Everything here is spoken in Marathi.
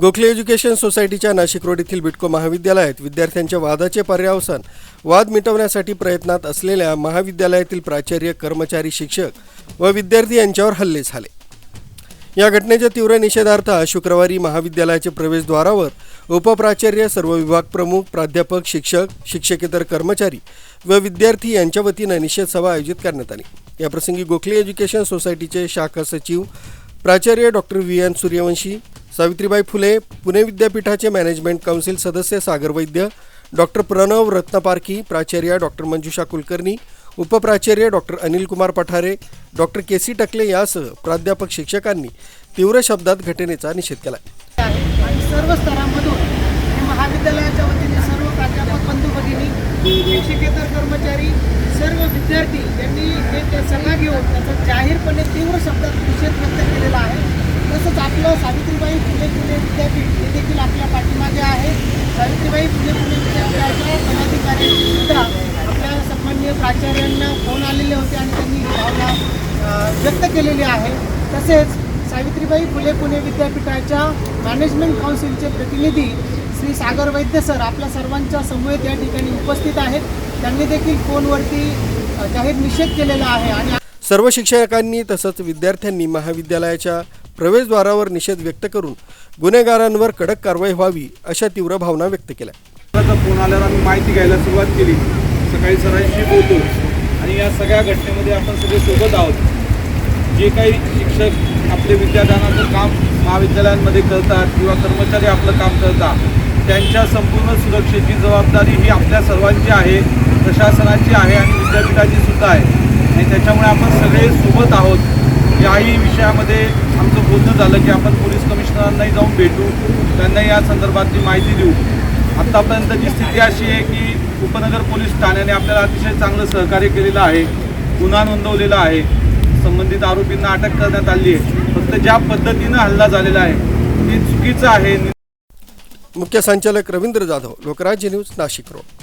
गोखले एज्युकेशन सोसायटीच्या नाशिक रोड येथील बिटको महाविद्यालयात विद्यार्थ्यांच्या वादाचे पर्यावसान वाद मिटवण्यासाठी प्रयत्नात असलेल्या महाविद्यालयातील प्राचार्य कर्मचारी शिक्षक व विद्यार्थी यांच्यावर हल्ले झाले. या घटनेच्या तीव्र निषेधार्थ शुक्रवारी महाविद्यालयाच्या प्रवेशद्वारावर उपप्राचार्य सर्व विभाग प्रमुख प्राध्यापक शिक्षक शिक्षकेतर कर्मचारी व विद्यार्थी यांच्या वतीनं निषेध सभा आयोजित करण्यात आली. याप्रसंगी गोखले एज्युकेशन सोसायटीचे शाखा सचिव प्राचार्य doctor V N Suryavanshi Savitribai Phule Pune विद्यापीठाचे मॅनेजमेंट काउन्सिल सदस्य सागर वैद्य डॉक्टर प्रणव रत्नपारखी प्राचार्य doctor Manjusha Kulkarni उपप्राचार्य doctor Anil Kumar Pathare doctor K C Takle यासह प्राध्यापक शिक्षकांनी तीव्र शब्दात घटनेचा निषेध केला. आणि सर्व स्तरांमधून महाविद्यालयाच्या वतीने सर्व प्राध्यापक बंधू भगिनी शिक्षकेतर कर्मचारी सर्व विद्यार्थी यांनी सल्ला घेऊन त्याचा जाहीरपणे तीव्र शब्दात निषेध व्यक्त केलेला आहे तसंच आपलं सावित्रीबाई फुले पुणे विद्यापीठ हे देखील आपल्या पाठीमागे आहे सावित्रीबाई फुले पुणे विद्यापीठाच्या पदाधिकारी सुद्धा आपल्या सन्माननीय प्राचार्यांना फोन आलेले होते आणि त्यांनी ही भावना अ, व्यक्त केलेली आहे. तसेच सावित्रीबाई फुले पुणे विद्यापीठाच्या मॅनेजमेंट काउन्सिलचे प्रतिनिधी श्री सागर वैद्य सर आपल्या सर्वांच्या समवेत या ठिकाणी उपस्थित आहेत. त्यांनी देखील फोनवरती जाहीर निषेध केलेला आहे आणि सर्व शिक्षकांनी तसंच विद्यार्थ्यांनी महाविद्यालयाच्या प्रवेशद्वारावर निषेध व्यक्त करून गुन्हेगारांवर कडक कारवाई व्हावी अशा तीव्र भावना व्यक्त केल्या. फोन आल्यावर आम्ही माहिती घ्यायला सुरुवात केली. सकाळी सरांशी बोलतो आणि या सगळ्या घटनेमध्ये आपण सगळे सोबत आहोत. जे काही शिक्षक आपले विद्यादानाचं काम महाविद्यालयांमध्ये करतात किंवा कर्मचारी आपलं काम करतात त्यांच्या संपूर्ण सुरक्षेची जबाबदारी ही आपल्या सर्वांची आहे प्रशासनाची आहे आणि विद्यापीठाची सुद्धा आहे. आणि त्याच्यामुळे आपण सगळे सोबत आहोत. याही विषयामध्ये आमचं बोलणं झालं की आपण पोलीस कमिशनरांनाही जाऊन भेटू. त्यांना या संदर्भातली माहिती देऊ. आत्तापर्यंतची स्थिती अशी आहे की उपनगर पोलीस ठाण्याने आपल्याला अतिशय चांगलं सहकार्य केलेलं आहे गुन्हा नोंदवलेला आहे. संबंधित आरोपींना अटक करण्यात आली आहे. फक्त ज्या पद्धतीनं हल्ला झालेला आहे ते चुकीचं आहे. मुख्य संचालक रवींद्र जाधव लोकराज्य न्यूज नाशिक रोड.